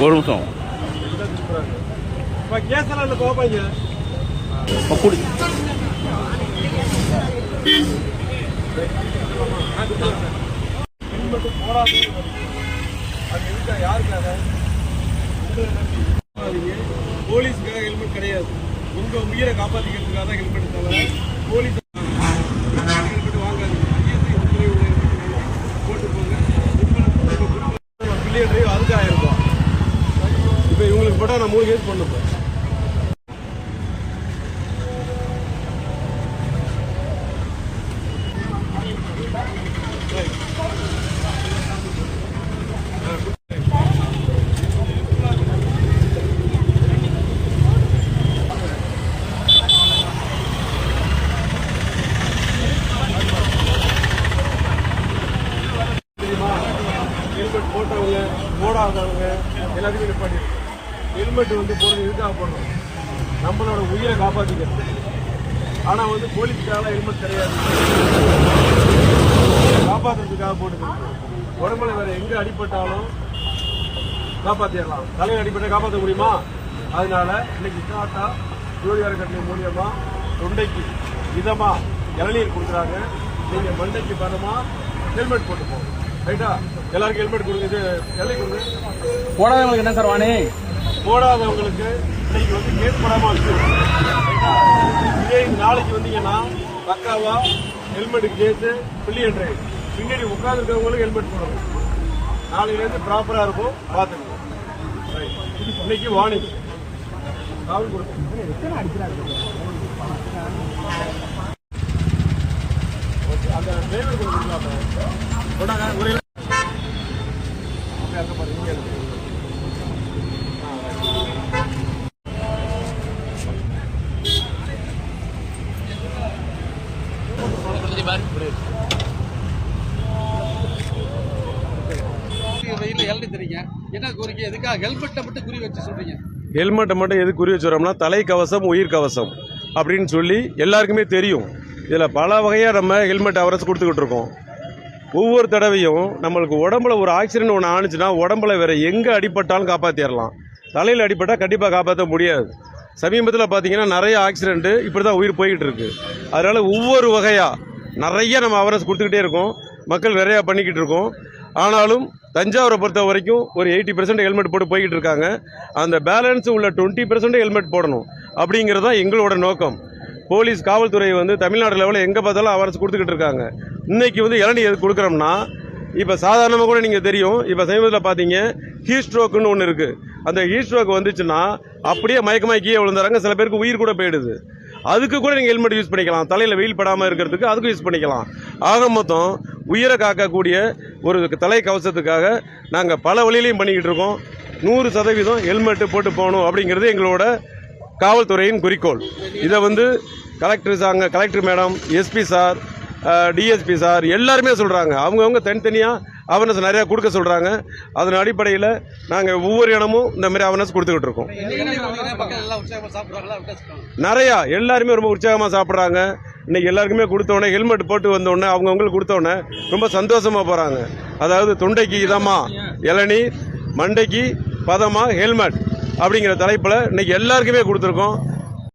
ஒரு நிமிஷம் குடி. போலீஸ்க்காக ஹெல்மெட் கிடையாது. உங்க உயிரை காப்பாத்திக்கிறதுக்காக தான் ஹெல்மெட் தவிர போலீஸ் போட்டு போங்க அதுக்கு ஆயிரம் போட்டால் நான் மூணு கேஸ் பண்ணுப்பேன் ஹெல்மெட் போட்டவங்க போடாதவங்க எல்லாத்தையும் நிப்பாட்டி ஹெல்மெட் வந்து போடுறது எதுக்காக போடுறோம்? நம்மளோட உயிரை காப்பாற்றிக்கிறது ஆனால் வந்து போலீஸ்க்காக ஹெல்மெட் கிடையாது. காப்பாற்றுறதுக்காக போடுது. உடம்புல வேறு எங்கே அடிபட்டாலும் காப்பாற்றிடலாம் தலையில் அடிப்பட்டால் காப்பாற்ற முடியுமா? அதனால இன்னைக்கு டாட்டா ஜோதிகார கட்டணி மூலியமா தொண்டைக்கு இதமா இளநீர் கொடுக்குறாங்க. நீங்க மண்டைக்கு பதமா ஹெல்மெட் போட்டு போங்க ரைட்டா? எல்லாருக்கும் ஹெல்மெட் கொடுங்க. இது எல்லை கொடுங்க. போடாதவங்களுக்கு என்ன சார் வாணி? போடாதவங்களுக்கு இன்னைக்கு வந்து கேஸ் போடாம வச்சிருக்கோம்? இதே நாளைக்கு வந்தீங்கன்னா பக்காவா ஹெல்மெட் கேஸ் பில்லியன் டிரைவ் பின்னாடி உட்காந்துருக்கவங்களுக்கு ஹெல்மெட் போடணும். நாளையிலேருந்து ப்ராப்பரா இருக்கும் பார்த்துக்கணும். இன்னைக்கு வார்னிங் காவல் கொடுத்து. அந்த டிரைவர் கொடுக்கலாமா கொண்டாங்க ஒரு அங்க பாரு, என்ன கோரிக்கை? எதுக்காக? ஹெல்மெட்டை மட்டும் குறி வச்சு ஹெல்மெட்டை மட்டும் எது குறி வச்சுறோம்னா தலை கவசம் உயிர் கவசம் அப்படின்னு சொல்லி எல்லாருக்குமே தெரியும். இதில் பல வகையாக நம்ம ஹெல்மெட் அவரஸ் கொடுத்துக்கிட்டு இருக்கோம். ஒவ்வொரு தடவையும் நம்மளுக்கு உடம்புல ஒரு ஆக்சிடென்ட் ஒன்று ஆணுச்சுன்னா உடம்புல வேற எங்கே அடிப்பட்டாலும் காப்பாற்றிடலாம் தலையில் அடிபட்டால் கண்டிப்பாக காப்பாற்ற முடியாது. சமீபத்தில் பார்த்தீங்கன்னா நிறைய ஆக்சிடென்ட்டு இப்படி தான் உயிர் போய்கிட்டு இருக்கு. அதனால் ஒவ்வொரு வகையாக நிறைய நம்ம அவரஸ் கொடுத்துக்கிட்டே இருக்கோம். மக்கள் நிறையா பண்ணிக்கிட்டு இருக்கோம். ஆனாலும் தஞ்சாவூரை பொறுத்த வரைக்கும் ஒரு எயிட்டி பெர்சன்ட் ஹெல்மெட் போட்டு போய்கிட்டு இருக்காங்க. அந்த பேலன்ஸ் உள்ள டுவெண்ட்டி பெர்சன்ட் ஹெல்மெட் போடணும். அப்படிங்கிறது தான் எங்களோட நோக்கம். போலீஸ் காவல்துறை வந்து தமிழ்நாடு லெவலில் எங்கே பார்த்தாலும் அவரசு கொடுத்துக்கிட்டு இருக்காங்க. இன்னைக்கு வந்து இளநீ எது கொடுக்குறோம்னா இப்போ சாதாரணமாக கூட நீங்கள் தெரியும். இப்போ சமீபத்தில் பார்த்தீங்க ஹீட் ஸ்ட்ரோக்குன்னு ஒன்று இருக்குது அந்த ஹீட் ஸ்ட்ரோக் வந்துச்சுன்னா அப்படியே மயக்கமாய் கீழே விழுந்துறாங்க சில பேருக்கு உயிர் கூட போயிடுது. அதுக்கு கூட நீங்கள் ஹெல்மெட் யூஸ் பண்ணிக்கலாம். தலையில் வெயில் படாமல் இருக்கிறதுக்கு அதுக்கும் யூஸ் பண்ணிக்கலாம். ஆக மொத்தம் உயிரை காக்கக்கூடிய ஒரு தலை கவசத்துக்காக நாங்கள் பல வழியிலையும் பண்ணிக்கிட்டு இருக்கோம். நூறு சதவீதம் ஹெல்மெட்டு போட்டு போகணும் அப்படிங்கிறது எங்களோட காவல்துறையின் குறிக்கோள். இதை வந்து கலெக்டர் சாங்க collector madam SP sir DSP sir எல்லாருமே சொல்கிறாங்க அவங்கவுங்க தனித்தனியாக அவேர்னஸ் நிறையா கொடுக்க சொல்கிறாங்க அதன் அடிப்படையில் நாங்கள் ஒவ்வொரு இடமும் இந்த மாதிரி அவேர்னஸ் கொடுத்துக்கிட்டு இருக்கோம். நிறையா எல்லாருமே ரொம்ப உற்சாகமாக சாப்பிட்றாங்க. இன்றைக்கி எல்லாருக்குமே கொடுத்தோடனே ஹெல்மெட் போட்டு வந்தோடனே அவங்கவுங்களுக்கு கொடுத்தோடனே ரொம்ப சந்தோஷமாக போகிறாங்க அதாவது தொண்டைக்கு இதம்மா இளநி மண்டைக்கு பதமா ஹெல்மெட் அப்படிங்கிற தலைப்பில் இன்னைக்கு எல்லாருக்குமே கொடுத்துருக்கோம்.